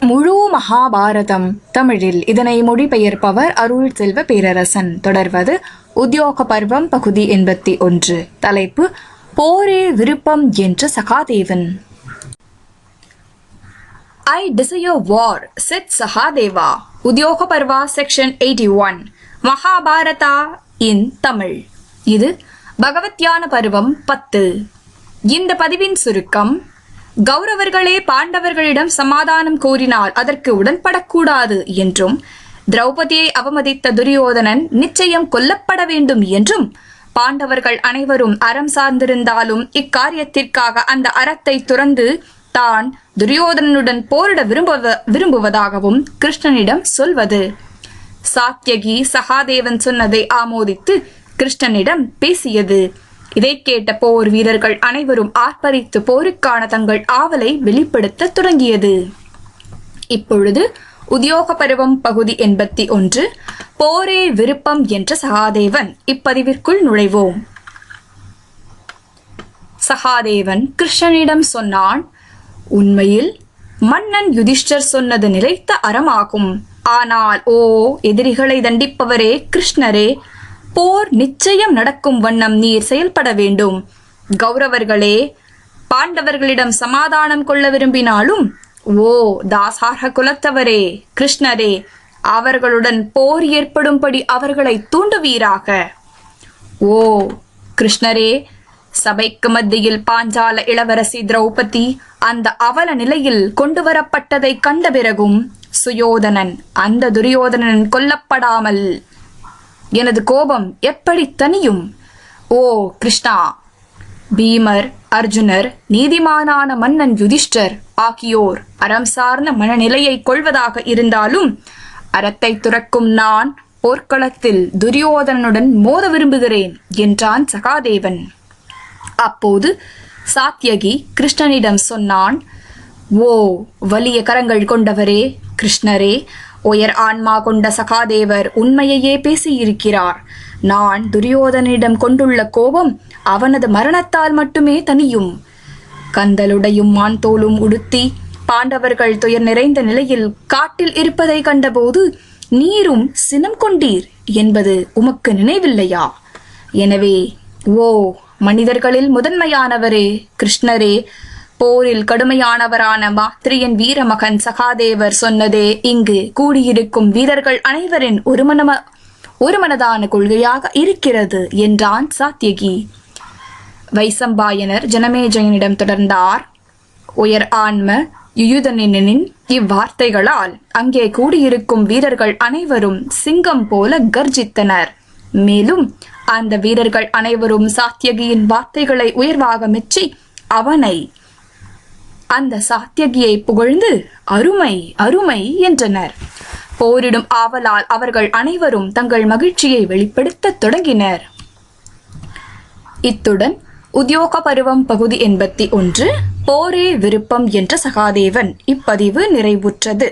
முழு மகாபாரதம் தமிழில் இதனை மொழிபெயர்ப்பவர் அருள் செல்வ பேரரசன். தொடர்வது உத்தியோக பருவம் பகுதி எண்பத்தி ஒன்று. தலைப்பு போரே விருப்பம் என்ற Sahadevan. I desire war said Sahadeva. Udyoga Parva section eighty one Mahabharata in Tamil. இது பகவத்யான பருவம் பத்து. இந்த பதிவின் சுருக்கம் கௌரவர்களே பாண்டவர்களிடம் சமாதானம் கோரினால் அதற்கு உடன்படக்கூடாது என்றும் திரௌபதியை அவமதித்த துரியோதனன் நிச்சயம் கொல்லப்பட வேண்டும் என்றும் பாண்டவர்கள் அனைவரும் அறம் சார்ந்திருந்தாலும் இக்காரியத்திற்காக அந்த அறத்தை துறந்து தான் துரியோதனனுடன் போரிட விரும்புவ விரும்புவதாகவும் கிருஷ்ணனிடம் சொல்வது. சாத்தியகி சகாதேவன் சொன்னதை ஆமோதித்து கிருஷ்ணனிடம் பேசியது. இதை கேட்ட போர் வீரர்கள் அனைவரும் ஆர்ப்பரித்து போருக்கான தங்கள் ஆவலை வெளிப்படுத்த தொடங்கியது. இப்பொழுது உத்தியோக பருவம் பகுதி எண்பத்தி ஒன்று போரே விருப்பம் என்ற சகாதேவன் இப்பதிவிற்குள் நுழைவோம். சகாதேவன் கிருஷ்ணனிடம் சொன்னான் உண்மையில் மன்னன் யுதிஷ்டர் சொன்னது நிலைத்த அறமாகும். ஆனால் ஓ எதிரிகளை தண்டிப்பவரே கிருஷ்ணரே போர் நிச்சயம் நடக்கும் வண்ணம் நீர் செயல்பட வேண்டும். கௌரவர்களே பாண்டவர்களிடம் சமாதானம் கொள்ள விரும்பினாலும் ஓ தாசார்க குலத்தவரே கிருஷ்ணரே அவர்களுடன் போர் ஏற்படும்படி அவர்களை தூண்டுவீராக. ஓ கிருஷ்ணரே சபைக்கு மத்தியில் பாஞ்சால இளவரசி திரௌபதி அந்த அவல நிலையில் கொண்டு வரப்பட்டதை கண்ட பிறகும் சுயோதனன் அந்த துரியோதனன் கொல்லப்படாமல் எனது கோபம் எப்படி தனியும் ஓ கிருஷ்ணா! பீமர் அர்ஜுனர் நீதிமானான மன்னன் யுதிஷ்டர் ஆகியோர் அறம் சார்ந்த மனநிலையை கொள்வதாக இருந்தாலும் அறத்தை துறக்கும் நான் போர்க்களத்தில் துரியோதனனுடன் மோத விரும்புகிறேன் என்றான் சகாதேவன். அப்போது சாத்தியகி கிருஷ்ணனிடம் சொன்னான் ஓ வலிய கரங்கள் கொண்டவரே கிருஷ்ணரே உயர் ஆன்மா கொண்ட சகாதேவர் உண்மையையே பேசியிருக்கிறார். நான் துரியோதனிடம் கொண்டுள்ள கோபம் அவனது மரணத்தால் மட்டுமே தனியும் கந்தலுடையும் மான் தோலும் உடுத்தி பாண்டவர்கள் துயர் நிறைந்த நிலையில் காட்டில் இருப்பதை கண்டபோது நீரும் சினம் கொண்டீர் என்பது உமக்கு நினைவில்லையா? எனவே ஓ மனிதர்களில் முதன்மையானவரே கிருஷ்ணரே போரில் கடுமையானவரான மாத்திரியன் வீரமகன் சகாதேவர் சொன்னதே இங்கு கூடியிருக்கும் வீரர்கள் அனைவரின் ஒருமனம ஒருமனதான கொள்கையாக இருக்கிறது என்றான் சாத்தியகி வைசம்பாயனர் ஜனமேஜயனிடம் தொடர்ந்தார். உயர் ஆன்ம யுயுதனின் இவ்வார்த்தைகளால் அங்கே கூடியிருக்கும் வீரர்கள் அனைவரும் சிங்கம் போல கர்ஜித்தனர். மேலும் அந்த வீரர்கள் அனைவரும் சாத்தியகியின் வார்த்தைகளை உயர்வாக மெச்சி அவனை அந்த சாத்தியகியை புகழ்ந்து அருமை அருமை என்றனர். போரிடும் ஆவலால் அவர்கள் அனைவரும் தங்கள் மகிழ்ச்சியை வெளிப்படுத்தத் தொடங்கினர். இத்துடன் உத்தியோக பருவம் பகுதி எண்பத்தி ஒன்று போரே விருப்பம் என்ற சகாதேவன் இப்பதிவு நிறைவுற்றது.